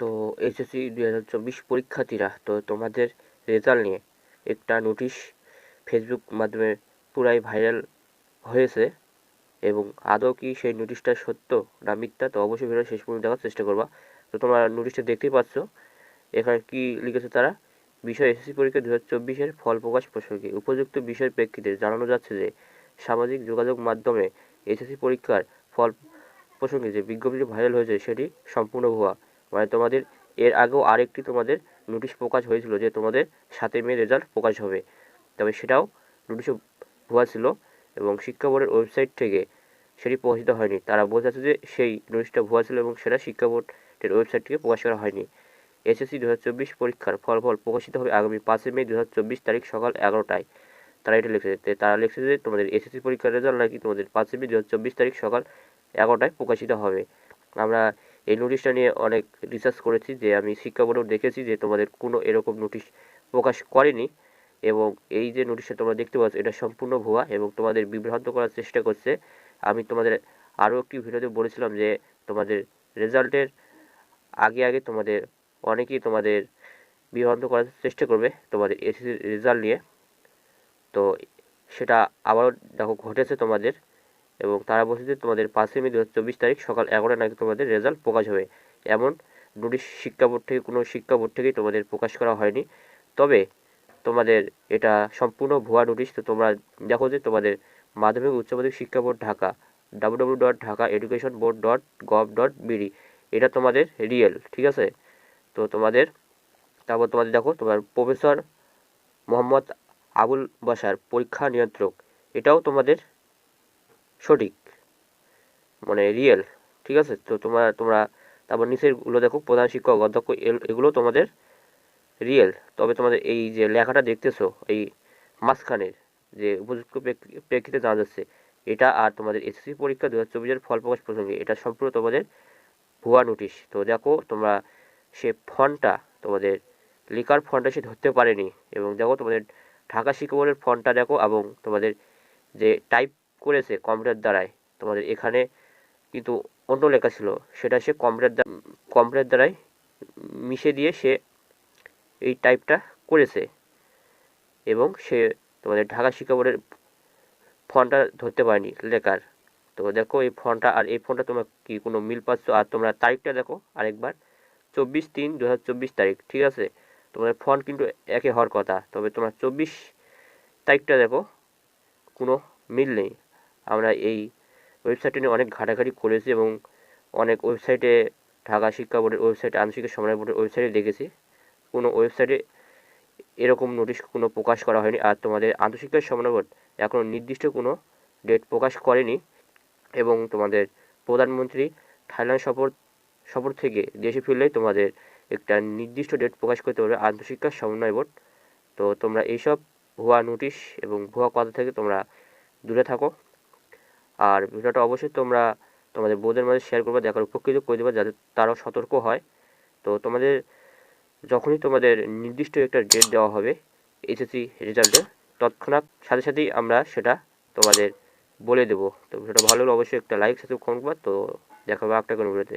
তো এইচএসসি দুই হাজার চব্বিশ পরীক্ষার্থীরা, তো তোমাদের রেজাল্ট নিয়ে একটা নোটিশ ফেসবুক মাধ্যমে পুরাই ভাইরাল হয়েছে এবং আদৌ কি সেই নোটিশটা সত্য না মিথ্যা, তো অবশ্যই ভিডিও শেষ পর্যন্ত দেখার চেষ্টা করবা। তো তোমরা নোটিশটা দেখতেই পাচ্ছ। এখানে কি লিখেছে তারা? বিষয় এসএসসি পরীক্ষা দু হাজার চব্বিশের ফল প্রকাশ প্রসঙ্গে উপযুক্ত বিষয়ের প্রেক্ষিতে জানানো যাচ্ছে যে, সামাজিক যোগাযোগ মাধ্যমে এসএসসি পরীক্ষার ফল প্রসঙ্গে যে বিজ্ঞপ্তিটি ভাইরাল হয়েছে সেটি সম্পূর্ণ ভুয়া। মানে তোমাদের, এর আগেও আরেকটি তোমাদের নোটিশ প্রকাশ হয়েছিল যে তোমাদের সাতই মে রেজাল্ট প্রকাশ হবে। তবে সেটাও নোটিশে ভুয়া ছিল এবং শিক্ষা বোর্ডের ওয়েবসাইট থেকে সেটি প্রকাশিত হয়নি। তারা বোঝাচ্ছে যে সেই নোটিশটা ভুয়া ছিল এবং সেটা শিক্ষা বোর্ডের ওয়েবসাইট থেকে প্রকাশ করা হয়নি। এসএসসি দু হাজার চব্বিশ পরীক্ষার ফলাফল প্রকাশিত হবে আগামী পাঁচই মে দু হাজার চব্বিশ তারিখ সকাল এগারোটায়। তারা এটা লিখেছে। তারা লিখেছে যে তোমাদের এসএসসি পরীক্ষার রেজাল্ট নাকি তোমাদের পাঁচই মে দু হাজার চব্বিশ তারিখ সকাল এগারোটায় প্রকাশিত হবে। আমরা এই নোটিশটা নিয়ে অনেক রিসার্চ করেছি যে আমি শিক্ষা বোর্ডেও দেখেছি যে তোমাদের কোনো এরকম নোটিশ প্রকাশ করেনি এবং এই যে নোটিশটা তোমরা দেখতে পাচ্ছ, এটা সম্পূর্ণ ভুয়া এবং তোমাদের বিভ্রান্ত করার চেষ্টা করছে। আমি তোমাদের আরও একটি ভিডিওতে বলেছিলাম যে তোমাদের রেজাল্টের আগে আগে তোমাদের অনেকেই তোমাদের বিভ্রান্ত করার চেষ্টা করবে তোমাদের এসএসসি রেজাল্ট নিয়ে। তো সেটা আবারও দেখো, ঘটেছে তোমাদের। এবং তারা বলছে যে তোমাদের পাঁচই মে দু চব্বিশ তারিখ সকাল এগারোটা নাকি তোমাদের রেজাল্ট প্রকাশ হবে। এমন নোটিশ শিক্ষা বোর্ড থেকে, কোনো শিক্ষা বোর্ড থেকেই তোমাদের প্রকাশ করা হয়নি। তবে তোমাদের এটা সম্পূর্ণ ভুয়া নোটিশ তো তোমরা দেখো যে তোমাদের মাধ্যমিক উচ্চ মাধ্যমিক শিক্ষা board Dhaka W W dot Dhaka education board dot gov dot BD এটা তোমাদের রিয়েল ঠিক আছে? তো তোমাদের, তারপর তোমাদের দেখো, তোমার প্রফেসর মোহাম্মদ আবুল বাসার পরীক্ষা নিয়ন্ত্রক, এটাও তোমাদের সঠিক মানে রিয়েল ঠিক আছে? তো তোমার তোমরা, তারপর নিচেরগুলো দেখো, প্রধান শিক্ষক, অধ্যক্ষ এগুলো তোমাদের রিয়েল তবে তোমাদের এই যে লেখাটা দেখতেছো, এই মাঝখানের যে উপযুক্ত প্রেক্ষিতে জানা যাচ্ছে, এটা আর তোমাদের এসএসসি পরীক্ষা দু হাজার ফল প্রকাশ প্রসঙ্গে, এটা সম্পূর্ণ তোমাদের ভুয়া নোটিশ তো দেখো, তোমরা সে ফন্টটা, তোমাদের লেখার ফন্টটা সে ধরতে পারেনি, এবং দেখো তোমাদের ঢাকা শিক্ষা বোর্ডের ফন্টটা দেখো, এবং তোমাদের যে টাইপ করেছে কম্পিউটার দ্বারাই। তোমাদের এখানে কিন্তু অন্য লেখা ছিল, সেটা সে কম্পিউটার দ্বারা কম্পিউটার দ্বারাই মিশে দিয়ে সে এই টাইপটা করেছে। এবং সে তোমাদের ঢাকা শিক্ষা বোর্ডের ফন্টটা ধরতে পারেনি লেখার। তো দেখো এই ফোনটা, আর এই ফোনটা তোমরা কি কোনো মিল পাচ্ছ? আর তোমরা তারিখটা দেখো আরেকবার। চব্বিশ তিন দু তারিখ, ঠিক আছে? তোমাদের ফন্ট কিন্তু একে হওয়ার কথা, তবে তোমার চব্বিশ তারিখটা দেখো, কোনো মিল নেই। আমরা এই ওয়েবসাইটটি নিয়ে অনেক ঘাটাঘাটি করেছি এবং অনেক ওয়েবসাইটে ঢাকা শিক্ষা বোর্ডের ওয়েবসাইটে আন্তর্জাতিক সমন্বয় বোর্ডের ওয়েবসাইটে দেখেছি। কোনো ওয়েবসাইটে এরকম নোটিশ কোনো প্রকাশ করা হয়নি আর তোমাদের আন্তঃশিক্ষা সমন্বয় বোর্ড এখনও নির্দিষ্ট কোনো ডেট প্রকাশ করেনি এবং তোমাদের প্রধানমন্ত্রী থাইল্যান্ড সফর সফর থেকে দেশে ফিরলেই তোমাদের একটা নির্দিষ্ট ডেট প্রকাশ করতে পারবে আন্তঃশিক্ষা সমন্বয় বোর্ড। তো তোমরা এইসব ভুয়া নোটিশ এবং ভুয়া কথা থেকে তোমরা দূরে থাকো। আর ভিডিওটা অবশ্যই তোমরা তোমাদের বউদের মাঝে শেয়ার করবে, দেখার উপকৃত করে দেবে যাতে তারাও সতর্ক হয়। তো তোমাদের যখনই তোমাদের নির্দিষ্ট একটা ডেট দেওয়া হবে এইচএসি রেজাল্টে তৎক্ষণাৎ সাথে সাথেই আমরা সেটা তোমাদের বলে দেবো। তো ভিডিওটা ভালো হলে অবশ্যই একটা লাইক সাথে কমেন্ট করবা। তো দেখা হবে একটা কোনো ভিডিওতে